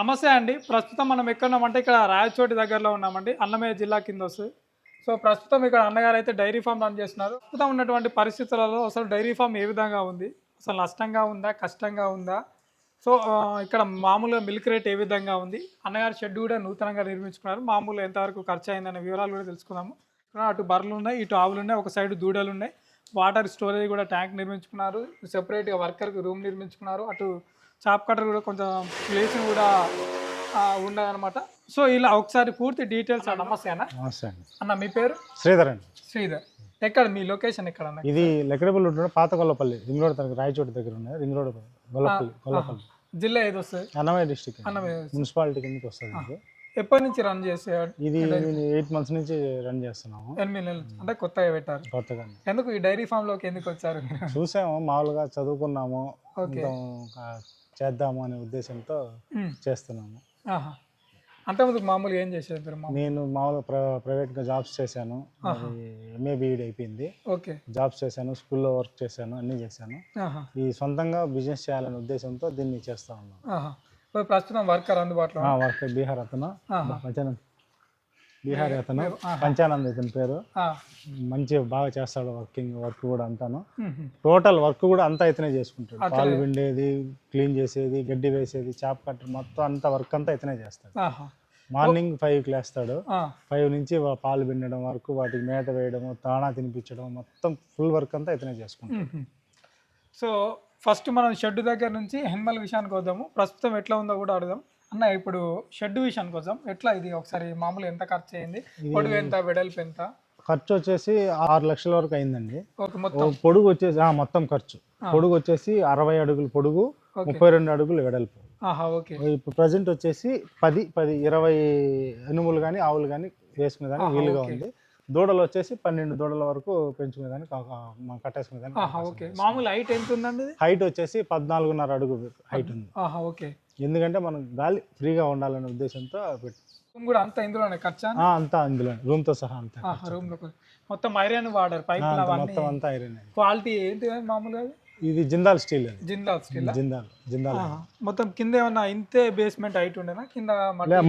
నమస్తే అండి. ప్రస్తుతం మనం ఎక్కడున్నామంటే ఇక్కడ రాయచోటి దగ్గరలో ఉన్నామండి. అన్నమయ్య జిల్లా కింద వస్తుంది సో ప్రస్తుతం ఇక్కడ అన్నగారు అయితే డైరీ ఫామ్ రన్ చేస్తున్నారు. ప్రస్తుతం ఉన్నటువంటి పరిస్థితులలో అసలు డైరీ ఫామ్ ఏ విధంగా ఉంది? అసలు నష్టంగా ఉందా? కష్టంగా ఉందా? సో ఇక్కడ మామూలుగా మిల్క్ రేట్ ఏ విధంగా ఉంది? అన్నగారి షెడ్ కూడా నూతనంగా నిర్మించుకున్నారు. మామూలు ఎంతవరకు ఖర్చు అయిందనే వివరాలు కూడా తెలుసుకుందాము. అటు బర్రెలు ఉన్నాయి ఇటు ఆవులు ఉన్నాయి ఒక సైడ్ దూడలు ఉన్నాయి. వాటర్ స్టోరేజ్ కూడా ట్యాంక్ నిర్మించుకున్నారు. సెపరేట్గా వర్కర్కి రూమ్ నిర్మించుకున్నారు. అటు చాప్ కట్టర్ కూడా కొంచెం ప్లేస్ కూడా ఉండదన్నమాట. సో ఇలా ఒకసారి పూర్తి డీటెయిల్స్ నమస్తే అన్న. నమస్తే అండి. అన్న మీ పేరు? శ్రీధర్ అండి. శ్రీధర్. ఎక్కడ మీ లొకేషన్ ఎక్కడ అన్న ఇది లెక్కడపల్లి ఉంటుంది పాత గొల్లపల్లి రింగ్ రోడ్ దగ్గర రాయచోటి దగ్గర ఉన్నాయి రింగ్ రోడ్ గొల్లపల్లి గొల్లపల్లి. జిల్లా ఏది వస్తుంది? అన్నమయ్య డిస్టిక్ అన్నమయ్య మున్సిపాలిటీ కిందకి వస్తుంది. ఎప్పటి నుంచి రన్ చేసే ఇది ఎయిట్ మంత్స్ నుంచి రన్ చేస్తున్నాము. ఎనిమిది నెలలు అంటే కొత్తగా పెట్టారు. కొత్తగా. ఎందుకు ఈ డైరీ ఫామ్లోకి ఎందుకు వచ్చారు? చూసాము మామూలుగా చదువుకున్నాము. చేద్దాము అనే ఉద్దేశంతో. చేస్తున్నాము. ఆహా. అంతే ముందుకు మామూలుగా ఏం చేసేది మీరు మామూలు? నేను మామూలుగా ప్ర ప్రైవేట్గా జాబ్స్ చేశాను. ఎంఏ బీఈడి అయిపోయింది. ఓకే. జాబ్స్ చేశాను స్కూల్లో వర్క్ చేశాను అన్నీ చేశాను. ఆహా. ఈ సొంతంగా బిజినెస్ చేయాలనే ఉద్దేశంతో దీన్ని చేస్తా ఉన్నాను. ఆహా. ఇప్పుడు ప్రస్తుతం వర్కర్ అందుబాటులో ఆ, వర్క్ బీహార్ అతను. ఆహా. బీహార్ అతను. పంచానంద్ ఇతని పేరు. మంచి బాగా చేస్తాడు వర్కింగ్ వర్క్ కూడా అంతాను. టోటల్ వర్క్ కూడా అంతా ఇతనే చేసుకుంటాడు. పాలు పిండేది క్లీన్ చేసేది గడ్డి వేసేది చాప్ కట్టర్ మొత్తం అంతా వర్క్ అంతా ఇతనే చేస్తాడు మార్నింగ్ ఫైవ్కి లేస్తాడు ఆ. ఫైవ్ నుంచి పాలు పిండడం వరకు వాటికి మేత వేయడం తాణా తినిపించడం మొత్తం ఫుల్ వర్క్ అంతా ఇతనే చేసుకుంటాడు. సో ఫస్ట్ మనం షెడ్ దగ్గర నుంచి హెన్మల్ విషయానికి వద్దాము ప్రస్తుతం ఎట్లా ఉందో కూడా అడుగుదాం అన్న ఇప్పుడు షెడ్ విషయానికి వద్దాం ఎట్లా ఇది ఒకసారి మామూలు ఎంత ఖర్చు అయింది పొడుగు ఎంత వెడల్పు ఎంత? ఖర్చు వచ్చేసి ఆరు లక్షల వరకు అయిందండి. పొడుగు వచ్చేసి ఆ, మొత్తం ఖర్చు. పొడుగు వచ్చేసి అరవై అడుగులు పొడుగు. ముప్పై రెండు అడుగులు వెడల్పు. ఇప్పుడు ప్రజెంట్ వచ్చేసి పది పది ఇరవై ఎనుములు కానీ ఆవులు కానీ వేసుకునే దానికి ఆహా, వీలుగా. ఉంది. దూడలు వచ్చేసి పన్నెండు దూడల వరకు పెంచుకునే దానికి కట్టేసుకునే ఆహా దానికి ఓకే. మామూలు హైట్ ఎంత ఉందండి హైట్ వచ్చేసి పద్నాలుగున్నర అడుగు హైట్ ఉంది. ఓకే. ఎందుకంటే మనం గాలి ఫ్రీగా ఉండాలనే ఉద్దేశంతో రూమ్ కూడా అంతా ఇందులోనే ఖర్చా? అంతా అందులో రూమ్తో సహా అంతా రూమ్లో మొత్తం ఐరన్ వాడారు పైప్ మొత్తం అంతా ఐరన్ క్వాలిటీ ఏంటి మామూలుగా? ఇది జిందాల్ స్టీల్ అది. జిందాల్ స్టీల్? జిందాల్ జిందాల్. మొత్తం కింద ఏమన్నా ఇంతే బేస్మెంట్ హైట్ ఉండేనా? కింద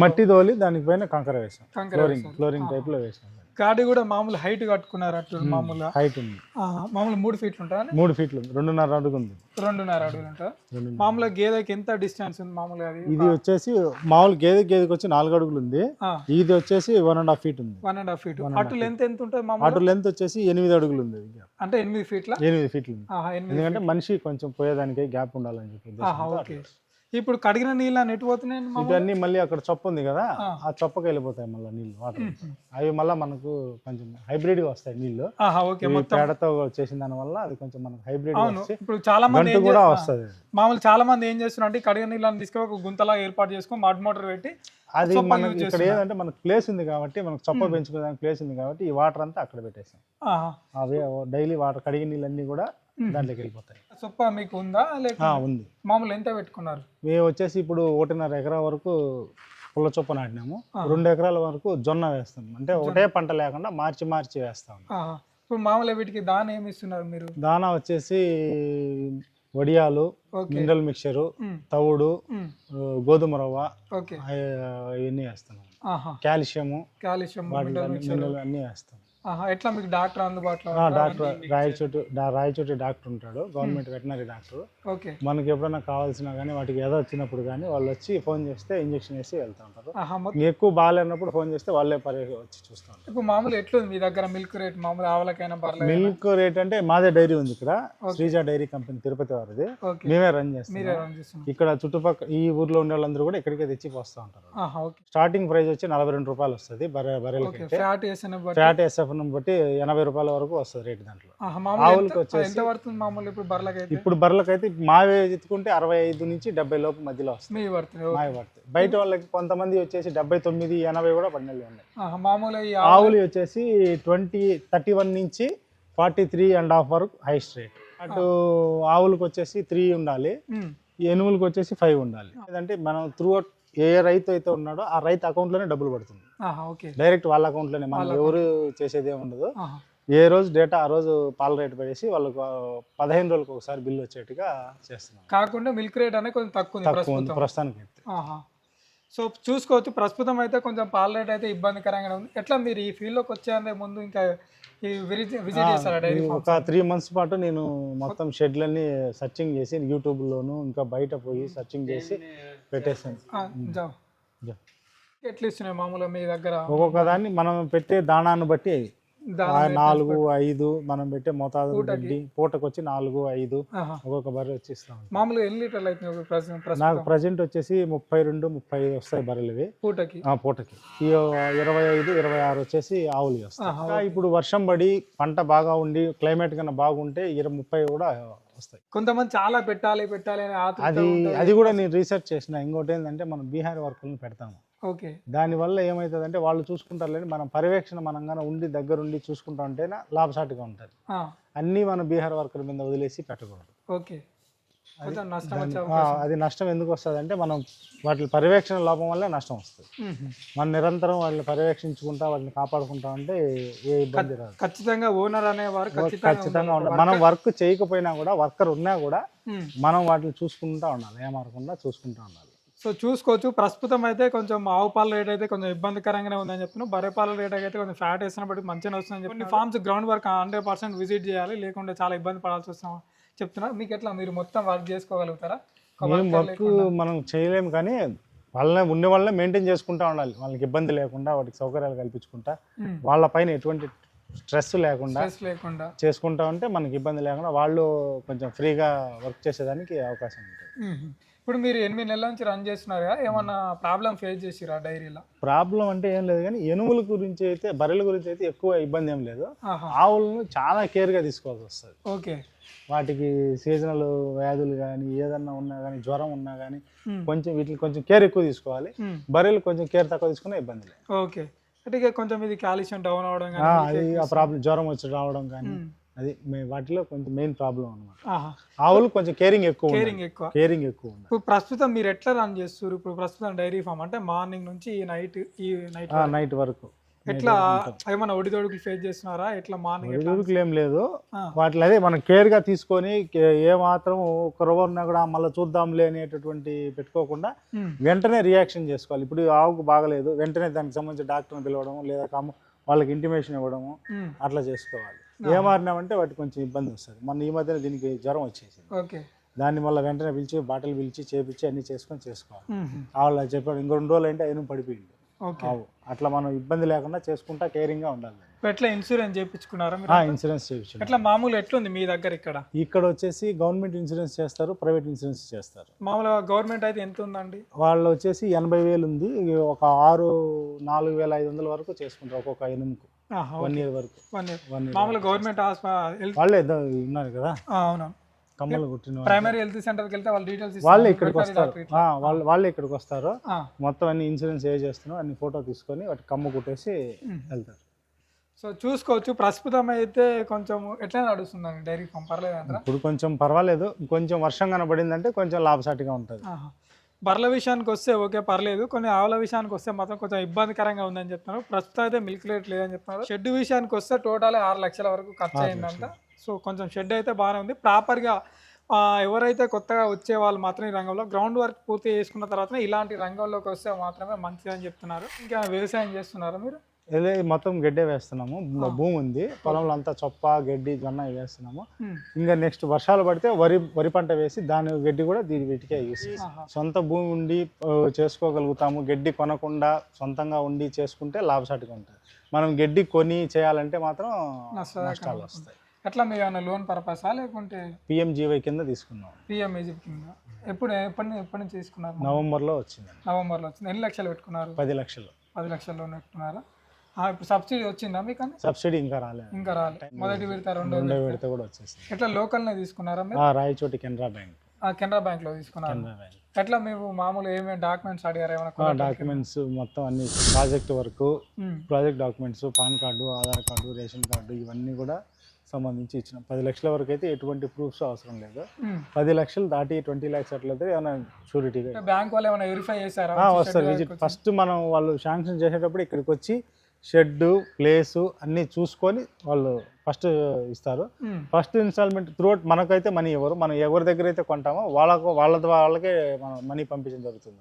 మట్టి తోలి? దానికి పైన కంకర వేసాం. ఫ్లోరింగ్. ఫ్లోరింగ్ టైప్లో వేసాం. గాడి కూడా మామూలు హైట్ కట్టుకున్నారు అటు మామూలుగా. హైట్ ఉంది. మామూలు మూడు ఫీట్లు ఉంటారా మూడు ఫీట్లు ఉంది. రెండున్నర అడుగు ఉంది. రెండున్నర అడుగులు ఉంటారా. మామూలుగా గేదెకి ఎంత డిస్టెన్స్ ఉంది మామూలుగా అది? ఇది వచ్చేసి మామూలు గేదె గేదెకి వచ్చి నాలుగు అడుగులు ఉంది. ఇది వచ్చేసి వన్ అండ్ హాఫ్ ఫీట్ ఉంది. వన్ అండ్ హాఫ్ ఫీట్ అటు లెంత్ ఎంత ఉంటుంది మామూలు అటు లెంత్ వచ్చేసి ఎనిమిది అడుగులు ఉంది. అంటే ఎనిమిది ఫీట్ల ఎనిమిది ఫీట్లు ఎందుకంటే మనిషి కొంచెం పోయేదానికి గ్యాప్ ఉండాలని చెప్పి ఇప్పుడు కడిగిన నీళ్ళు అని ఎటు పోతున్నాయి ఇవన్నీ మళ్ళీ అక్కడ చొప్ప ఉంది కదా ఆ. చొప్పకి వెళ్ళిపోతాయి మళ్ళీ నీళ్ళు వాటర్ అవి మళ్ళీ మనకు కొంచెం హైబ్రిడ్గా వస్తాయి నీళ్ళు. పేడతో చేసిన దాని వల్ల అది కొంచెం మనకు హైబ్రిడ్ ఇప్పుడు చాలా మంది కూడా? వస్తుంది. మామూలు చాలా మంది ఏం చేస్తున్నారు అంటే కడిగిన నీళ్ళని తీసుకొని ఒక గుంతలా ఏర్పాటు చేసుకొని మడ్ మోటార్ పెట్టి అది మనకి ఇక్కడ ఏదంటే మనకు ప్లేస్ ఉంది కాబట్టి మనకు చొప్ప పెంచుకోవడానికి ప్లేస్ ఉంది కాబట్టి ఈ వాటర్ అంతా అక్కడ పెట్టేసాం. అవి డైలీ వాటర్ కడిగిన నీళ్ళన్నీ కూడా దాంట్లోకి వెళ్ళిపోతాయి సొప్ప మీకు ఉందా? లేక ఉంది. మామూలు ఎంత పెట్టుకున్నారు? మేము వచ్చేసి ఇప్పుడు ఒకటిన్నర ఎకరా వరకు పుల్ల చొప్ప నాటినాము. రెండు ఎకరాల వరకు జొన్న వేస్తాం అంటే ఒకటే పంట లేకుండా మార్చి మార్చి వేస్తాం. ఇప్పుడు మామూలుగా వీటికి దాని ఏమి ఇస్తున్నారు మీరు? దానా వచ్చేసి వడియాలు మినరల్ మిక్చరు తవుడు గోధుమ రవ్వ ఇవన్నీ వేస్తున్నాం. కాల్షియము కాల్షియం అన్నీ వేస్తాం. ఎట్లా మీకు డాక్టర్ అందుబాటులో? డాక్టర్ రాయచోటి రాయచోటి డాక్టర్ ఉంటాడు గవర్నమెంట్ వెటనరీ డాక్టర్. ఓకే. మనకి ఎప్పుడైనా కావాల్సినా కానీ వాటికి ఏదో వచ్చినప్పుడు కానీ వాళ్ళు వచ్చి ఫోన్ చేస్తే ఇంజెక్షన్ వేసి వెళ్తూ ఉంటారు. ఎక్కువ బాగాలేనప్పుడు ఫోన్ చేస్తే వాళ్ళే పరి వచ్చి చూస్తూ ఇప్పుడు మామూలు ఎట్లుంది మీ దగ్గర మిల్క్ రేట్? మామూలు ఆవులకైనా పర్లేదు మిల్క్ రేట్ అంటే మాదే డైరీ ఉంది ఇక్కడ శ్రీజా డైరీ కంపెనీ తిరుపతి వారిది. మేమే రన్ చేస్తాం ఇక్కడ చుట్టుపక్కల ఈ ఊర్లో ఉండే వాళ్ళందరూ కూడా ఇక్కడికే తెచ్చి పోస్తూ ఉంటారు. స్టార్టింగ్ ప్రైస్ వచ్చి నలభై రెండు రూపాయలు వస్తుంది బర్రె బర్రెలకి ఫ్యాట్ వేసిన ఎస్ఎఫ్ బట్టి ఎనభై రూపాయల వరకు వస్తుంది రేట్ దాంట్లో. ఆవులకి వచ్చేసి- పడుతుంది మామూలు ఇప్పుడు బర్రెలకైతే? మావే ఎత్తుకుంటే అరవై ఐదు నుంచి డెబ్బై లోపు మధ్యలో వస్తుంది. పడుతుంది. మావి పడతాయి బయట వాళ్ళకి కొంతమంది వచ్చేసి డెబ్బై తొమ్మిది ఎనభై కూడా పడినవి ఉన్నాయి. మామూలు ఆవులు వచ్చేసి ట్వంటీ థర్టీ వన్ నుంచి ఫార్టీ త్రీ అండ్ హాఫ్ వరకు హైయెస్ట్ రేట్. అటు ఆవులకు వచ్చేసి త్రీ ఉండాలి. ఎనుములకు వచ్చేసి ఫైవ్ ఉండాలి. లేదంటే మనం త్రూ ఏ రైతు అయితే ఉన్నాడో ఆ రైతు అకౌంట్లోనే డబ్బులు పడుతుంది. డైరెక్ట్ వాళ్ళ అకౌంట్లోనే మనం ఎవరు చేసేది ఏమి ఉండదు. ఏ రోజు డేటా ఆ రోజు పాల రేటు పడేసి వాళ్ళకు పదిహేను రోజులకు ఒకసారి బిల్లు వచ్చేట్టుగా చేస్తున్నాం. కాకుండా మిల్క్ రేట్ అనేది కొంచెం తక్కువ ప్రస్తుతానికి సో చూసుకోవచ్చు. ప్రస్తుతం అయితే కొంచెం పాల రేట్ అయితే ఇబ్బందికరంగా ఉంది. ఎట్లా మీరు ఈ ఫీల్డ్లోకి వచ్చే ముందు ఇంకా ఈ విజిట్ ఒక త్రీ మంత్స్ పాటు నేను మొత్తం షెడ్లన్నీ సర్చింగ్ చేసి యూట్యూబ్లోను ఇంకా బయట పోయి సర్చింగ్ చేసి పెట్టేసాను. ఎట్లా ఇస్తున్నాయి మామూలుగా మీ దగ్గర? ఒక్కొక్క దాన్ని మనం పెట్టే దానాన్ని బట్టి నాలుగు ఐదు మనం పెట్టే మోతాదు గడ్డి పూటకు వచ్చి నాలుగు ఐదు. ఒక్కొక్క బర్రె వచ్చి ఇస్తాం మామూలుగా ఎన్ని లీటర్లు అవుతుంది నాకు ప్రజెంట్ వచ్చేసి ముప్పై రెండు ముప్పై ఐదు వస్తాయి బర్రెలు పూటకి? ఆ పూటకి. ఈ ఇరవై ఐదు ఇరవై ఆరు వచ్చేసి ఆవులు వస్తాయి. ఇప్పుడు వర్షం పడి పంట బాగా ఉండి క్లైమేట్ కన్నా బాగుంటే ఇరవై ముప్పై కూడా వస్తాయి. కొంతమంది చాలా పెట్టాలి పెట్టాలి అని అది. అది కూడా నేను రీసెర్చ్ చేసిన. ఇంకోటి ఏంటంటే మనం బీహార్ వర్కులను పెడతాము. ఓకే. దానివల్ల ఏమవుతుందంటే వాళ్ళు చూసుకుంటారు లేని మనం పర్యవేక్షణ మనం కానీ ఉండి దగ్గరుండి చూసుకుంటా ఉంటేనే లాభసాటిగా ఉంటుంది. అన్నీ మనం బీహార్ వర్కర్ మీద వదిలేసి పెట్టకూడదు. ఓకే. అది నష్టం ఎందుకు వస్తుంది అంటే మనం వాటి పర్యవేక్షణ లోపం వల్లే నష్టం వస్తుంది. మనం నిరంతరం వాళ్ళని పర్యవేక్షించుకుంటా వాటిని కాపాడుకుంటా ఉంటే ఏ ఇబ్బంది రాదు. ఖచ్చితంగా ఓనర్ అనేవారు ఖచ్చితంగా ఖచ్చితంగా ఉండాలి. మనం వర్క్ చేయకపోయినా కూడా వర్కర్ ఉన్నా కూడా. మనం వాటిని చూసుకుంటా ఉండాలి. ఏమారకుండా చూసుకుంటా ఉండాలి. సో చూసుకోవచ్చు. ప్రస్తుతం అయితే కొంచెం ఆవు పాల రేట్ అయితే కొంచెం ఇబ్బందికరంగానే ఉందని చెప్తున్నాను బర్రె పాల రేట్ అయితే కొంచెం ఫ్యాట్ వేసినప్పటికీ మంచిగా వస్తుందని చెప్పి farms ground work hundred percent visit చేయాలి. లేకుంటే చాలా ఇబ్బంది పడాల్సి వస్తాం చెప్తున్నారు. మీకు ఎట్లా మీరు మొత్తం వర్క్ చేసుకోగలుగుతారా? వర్క్ మనం చేయలేము కానీ వాళ్ళని ఉండే వాళ్ళనే మెయింటైన్ చేసుకుంటా ఉండాలి. వాళ్ళకి ఇబ్బంది లేకుండా వాటికి సౌకర్యాలు కల్పించుకుంటా. వాళ్ళ పైన ఎటువంటి స్ట్రెస్ లేకుండా స్ట్రెస్ లేకుండా. చేసుకుంటా ఉంటే మనకి ఇబ్బంది లేకుండా వాళ్ళు కొంచెం ఫ్రీగా వర్క్ చేసేదానికి అవకాశం ఉంటుంది. ఇప్పుడు మీరు ఎనిమిది నెలల నుంచి రన్ చేస్తున్నారు కదా ఏమన్నా ప్రాబ్లం ఫేస్ చేసిరా డైరీలో ప్రాబ్లం అంటే ఏం లేదు కానీ ఎనుముల గురించి అయితే బర్రెల గురించి అయితే ఎక్కువ ఇబ్బంది ఏం లేదు. ఆవులను చాలా కేర్గా తీసుకోవాల్సి వస్తుంది. ఓకే వాటికి సీజనల్ వ్యాధులు కానీ ఏదన్నా ఉన్నా కానీ జ్వరం ఉన్నా కానీ మ్మ్. కొంచెం వీటికి కొంచెం కేర్ ఎక్కువ తీసుకోవాలి. మ్మ్. బర్రెలు కొంచెం కేర్ తక్కువ తీసుకునే ఇబ్బంది లేదు. ఓకే అంటే కొంచెం ఇది కాల్షియం డౌన్ అవడం కానీ ప్రాబ్లం జ్వరం వచ్చి రావడం కానీ అది మే- వాటిలో కొంచెం మెయిన్ ప్రాబ్లం అనమాట ఆవులు కొంచెం కేరింగ్ ఎక్కువ. కేరింగ్ ఎక్కువ. కేరింగ్ ఎక్కువ ఇప్పుడు ప్రస్తుతం మీరు ఎట్లా రన్ చేస్తారు ఇప్పుడు ప్రస్తుతం డైరీ ఫామ్ అంటే మార్నింగ్ నుంచి ఈ నైట్ ఈ నైట్ నైట్ వరకు. ఎట్లా ఏమైనా ఒడిదొడుకులు ఫేస్ చేస్తున్నారా? ఎట్లా మార్నింగ్ ఎదురుకులు ఏం లేదు. వాటిలో అదే మనం కేర్గా తీసుకొని ఏ మాత్రం ఒక రవ్వ ఉన్నా కూడా మళ్ళీ చూద్దాంలే అనేటటువంటి పెట్టుకోకుండా వెంటనే రియాక్షన్ చేసుకోవాలి. ఇప్పుడు ఆవుకు బాగలేదు. వెంటనే దానికి సంబంధించి డాక్టర్ని పిలవడం లేదా వాళ్ళకి ఇంటిమేషన్ ఇవ్వడము అట్లా చేసుకోవాలి. ఏ మారినామంటే వాటికి కొంచెం ఇబ్బంది వస్తుంది. మొన్న ఈ మధ్యన దీనికి జ్వరం వచ్చేసింది. ఓకే. దాన్ని మళ్ళీ వెంటనే పిలిచి బాటలు పిలిచి చేపించి అన్ని చేసుకొని చేసుకోవాలి. వాళ్ళు చెప్పాడు ఇంకో రెండు రోజులు అంటే అయిన పడిపోయింది అట్లా మనం ఇబ్బంది లేకుండా చేసుకుంటా కేరింగ్గా ఉండాలి ఇప్పుడు ఎట్లా ఇన్సూరెన్స్ చేయించుకున్నారా ఇన్సూరెన్స్ చేయించండి ఎట్లా మామూలు ఎట్లుంది మీ దగ్గర ఇక్కడ? ఇక్కడ వచ్చేసి గవర్నమెంట్ ఇన్సూరెన్స్ చేస్తారు ప్రైవేట్ ఇన్సూరెన్స్ చేస్తారు. మామూలుగా గవర్నమెంట్ అయితే ఎంత ఉందండి? వాళ్ళు వచ్చేసి ఎనభై వేలు ఉంది. ఒక ఆరు నాలుగు వేల ఐదు వందల వరకు చేసుకుంటారు ఒక్కొక్క ఎనుముకు వన్ ఇయర్ వరకు. One year. వన్ ఇయర్ మామూలుగా గవర్నమెంట్ హెల్త్ వాళ్ళే ఉన్నారు కదా? అవును. కమ్మలు కుట్టిన. ప్రైమరీ హెల్త్ సెంటర్కి వెళ్తే వాళ్ళ డీటెయిల్స్ వాళ్ళే ఇక్కడికి వస్తారు. వాళ్ళు వాళ్ళే ఇక్కడికి వస్తారు. మొత్తం అన్ని ఇన్సూరెన్స్ ఏ చేస్తున్నాం అన్ని ఫోటో తీసుకొని వాటి కమ్మ కుట్టేసి వెళ్తారు. సో చూసుకోవచ్చు. ప్రస్తుతం అయితే కొంచెం ఎట్లా నడుస్తుందండి డైరీ ఫామ్? పర్లేదు ఇప్పుడు కొంచెం పర్వాలేదు. కొంచెం వర్షం కనబడిందంటే కొంచెం లాభసాటిగా ఉంటుంది. ఆహా. బర్రెల విషయానికి వస్తే ఓకే పర్లేదు. కొన్ని ఆవుల విషయానికి వస్తే మాత్రం కొంచెం ఇబ్బందికరంగా ఉందని చెప్తున్నారు. ప్రస్తుతం అయితే మిల్క్ రేట్ లేదని చెప్తున్నారు షెడ్ విషయానికి వస్తే టోటల్ ఆరు లక్షల వరకు ఖర్చు అయిందంట. సో కొంచెం షెడ్ అయితే బాగానే ఉంది. ప్రాపర్గా ఎవరైతే కొత్తగా వచ్చే వాళ్ళు మాత్రం ఈ రంగంలో గ్రౌండ్ వర్క్ పూర్తి చేసుకున్న తర్వాత ఇలాంటి రంగంలోకి వస్తే మాత్రమే మంచిదని చెప్తున్నారు. ఇంకా వ్యవసాయం చేస్తున్నారా మీరు? మొత్తం గడ్డే వేస్తున్నాము. భూమి ఉంది. పొలంలో అంతా చొప్ప గడ్డి జొన్న వేస్తున్నాము. ఇంకా నెక్స్ట్ వర్షాలు పడితే వరి వరి పంట వేసి దాని గడ్డి కూడా దీని వీటికే యూస్. సొంత భూమి ఉండి చేసుకోగలుగుతాము. గడ్డి కొనకుండా సొంతంగా ఉండి చేసుకుంటే లాభసాటిగా ఉంటుంది. మనం గడ్డి కొని చేయాలంటే మాత్రం నష్టాలు వస్తాయి. ఎట్లా మీరు ఏమైనా లోన్ పర్పసా లేకుంటే? పిఎంజీవై కింద తీసుకున్నాం. పిఎం ఈజిప్ట్ కింద. ఎప్పుడు ఎప్పటి ఎప్పటి నుంచి తీసుకున్నారు? నవంబర్లో వచ్చిందండి. నవంబర్లో వచ్చింది. ఎన్ని లక్షలు పెట్టుకున్నారు? పది లక్షలు. పది లక్షల లోన్ పెట్టుకున్నారా? ఇప్పుడు సబ్సిడీ వచ్చిందా మీకు సబ్సిడీ ఇంకా రాలేదు. ఇంకా రాలే. మొదటి విడత రెండో విడత. కూడా వచ్చేసింది. ఎట్లా లోకల్నే తీసుకున్నారా మీరు? రాయచోటి కెనరా బ్యాంక్. ఆ, కెనరా బ్యాంక్లో తీసుకున్నారు ఎట్లా మీరు మామూలు ఏమేమి డాక్యుమెంట్స్ అడిగారు? ఏమైనా డాక్యుమెంట్స్ మొత్తం అన్ని project work project documents PAN card Aadhaar card ration card ఇవన్నీ కూడా సంబంధించి ఇచ్చినాం. పది లక్షల వరకు అయితే ఎటువంటి ప్రూఫ్స్ అవసరం లేదు. పది లక్షలు దాటి ట్వంటీ ల్యాక్స్ అట్లయితే ఏమైనా షూరిటీగా బ్యాంక్ వాళ్ళు ఏమైనా వెరిఫై చేశారా? వస్తారు. విజిట్ ఫస్ట్ మనం వాళ్ళు శాంక్షన్ చేసేటప్పుడు ఇక్కడికి వచ్చి షెడ్ ప్లేసు అన్నీ చూసుకొని వాళ్ళు ఫస్ట్ ఇస్తారు. ఫస్ట్ ఇన్స్టాల్మెంట్ త్రూఅవుట్ మనకైతే మనీ ఇవ్వరు. మనం ఎవరి దగ్గర అయితే కొంటామో వాళ్ళకు వాళ్ళ వాళ్ళకే మనం మనీ పంపించడం జరుగుతుంది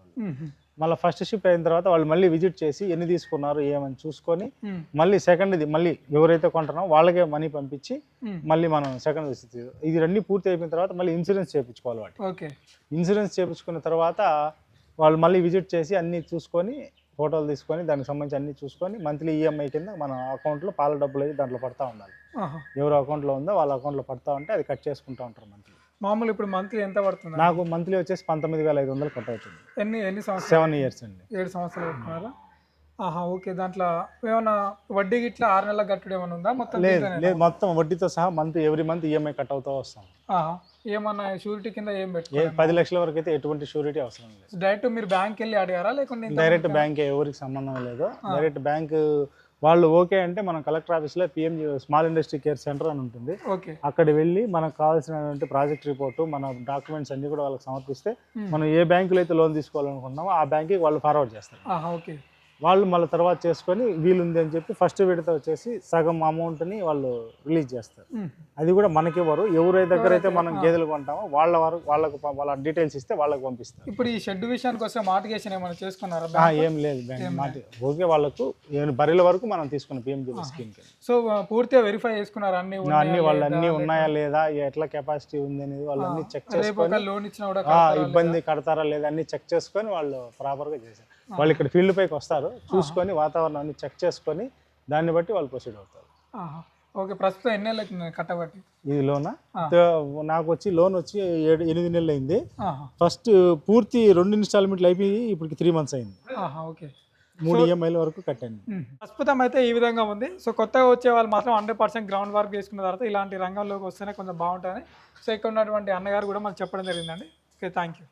మళ్ళీ ఫస్ట్ షిఫ్ట్ అయిన తర్వాత వాళ్ళు మళ్ళీ విజిట్ చేసి ఎన్ని తీసుకున్నారు ఏమని చూసుకొని మళ్ళీ సెకండ్ ఇది మళ్ళీ ఎవరైతే కొంటున్నారో వాళ్ళకే మనీ పంపించి మళ్ళీ మనం సెకండ్ ఇది రెండు పూర్తి అయిపోయిన తర్వాత మళ్ళీ ఇన్సూరెన్స్ చేయించుకోవాలి వాటి ఓకే. ఇన్సూరెన్స్ చేయించుకున్న తర్వాత వాళ్ళు మళ్ళీ విజిట్ చేసి అన్నీ చూసుకొని ఫోటోలు తీసుకొని దానికి సంబంధించి అన్నీ చూసుకొని మంత్లీ ఈఎంఐ కింద మన అకౌంట్లో పాల డబ్బులు అయితే దాంట్లో పడతా ఉండాలి. ఎవరు అకౌంట్లో ఉందో వాళ్ళ అకౌంట్లో పడతా ఉంటే అది కట్ చేసుకుంటూ ఉంటారు మంత్లీ. మామూలు ఇప్పుడు మంత్లీ ఎంత పడుతుంది నాకు మంత్లీ వచ్చేసి పంతొమ్మిది వేల ఐదు వందలు కట్ అవుతుంది. ఎన్ని ఎన్ని సంవత్సరాలు? సెవెన్ ఇయర్స్ అండి. ఏడు సంవత్సరాలు పెట్టుకున్నారా ఆహా ఓకే. దాంట్లో ఏమన్నా వడ్డీ గిట్లా ఆరు నెలలకు కట్టుడు ఏమైనా ఉందా? మొత్తం లేదు? లేదు. మొత్తం వడ్డీతో సహా month every month EMI cut అవుతూ వస్తాం. ఆహా. ఏమన్నా షూరిటీ కింద ఏం పెట్టుకోవాలి పది లక్షల వరకు అయితే ఎటువంటి షూరిటీ అవసరం లేదు. డైరెక్ట్ మీరు బ్యాంక్ వెళ్ళి అడిగారా? లేకుంటే డైరెక్ట్ బ్యాంక్ ఎవరికి సంబంధం లేదు. డైరెక్ట్ బ్యాంక్ వాళ్ళు ఓకే అంటే మనం కలెక్టర్ ఆఫీస్లో PM small industry care centre అని ఉంటుంది. ఓకే. అక్కడ వెళ్ళి మనకు కావాల్సినటువంటి ప్రాజెక్ట్ రిపోర్టు మన డాక్యుమెంట్స్ అన్ని కూడా వాళ్ళకి సమర్పిస్తే. మనం ఏ బ్యాంకులో అయితే లోన్ తీసుకోవాలనుకుంటున్నామో ఆ బ్యాంక్కి వాళ్ళు ఫార్వర్డ్ చేస్తారు. ఓకే. వాళ్ళు మళ్ళీ తర్వాత చేసుకొని వీలుంది అని చెప్పి ఫస్ట్ విడత వచ్చేసి సగం అమౌంట్ని వాళ్ళు రిలీజ్ చేస్తారు. అది కూడా మనకి ఇవ్వరు. ఎవరి దగ్గర అయితే మనం. గేదెలు కొంటామో వాళ్ళ వారు వాళ్ళకు వాళ్ళ డీటెయిల్స్ ఇస్తే వాళ్ళకి పంపిస్తారు. ఇప్పుడు ఈ షెడ్ విషయానికి వస్తే మార్టిగేషన్ ఏమైనా చేసుకున్నారా? ఏం లేదు బ్యాంక్ ఓకే వాళ్ళకు బర్రెల వరకు మనం తీసుకున్న పిఎంజీ స్కీమ్ సో పూర్తిగా వెరిఫై చేసుకున్నారు? అన్ని అన్ని వాళ్ళు? అన్ని ఉన్నాయా లేదా ఎట్లా కెపాసిటీ ఉంది అనేది వాళ్ళు అన్ని చెక్ చేసుకొని లోన్ ఇచ్చినా కూడా ఇబ్బంది కడతారా లేదా అన్ని చెక్ చేసుకొని వాళ్ళు ప్రాపర్గా చేశారు. వాళ్ళు ఇక్కడ ఫీల్డ్ పైకి వస్తారు. చూసుకొని వాతావరణం అన్ని చెక్ చేసుకొని దాన్ని బట్టి వాళ్ళు ప్రొసీడ్ అవుతారు. ఓకే ప్రస్తుతం ఎన్ని నెలలు అవుతుంది కట్టబట్టి? ఇది లోనా? నాకు వచ్చి లోన్ వచ్చి ఏడు ఎనిమిది నెలలు అయింది. ఫస్ట్ పూర్తి రెండు ఇన్స్టాల్మెంట్లు అయిపోయి ఇప్పటికి త్రీ మంత్స్ అయింది. ఓకే. మూడు ఈఎంఐల వరకు కట్టాను. ఉమ్. ప్రస్తుతం అయితే ఈ విధంగా ఉంది. సో కొత్తగా వచ్చే వాళ్ళు మాత్రం హండ్రెడ్ పర్సెంట్ గ్రౌండ్ వర్క్ చేసుకున్న తర్వాత ఇలాంటి రంగంలోకి వస్తేనే కొంచెం బాగుంటుంది. సో ఇక్కడ ఉన్నటువంటి అన్నగారు కూడా మనకు చెప్పడం జరిగిందండి. Okay thank you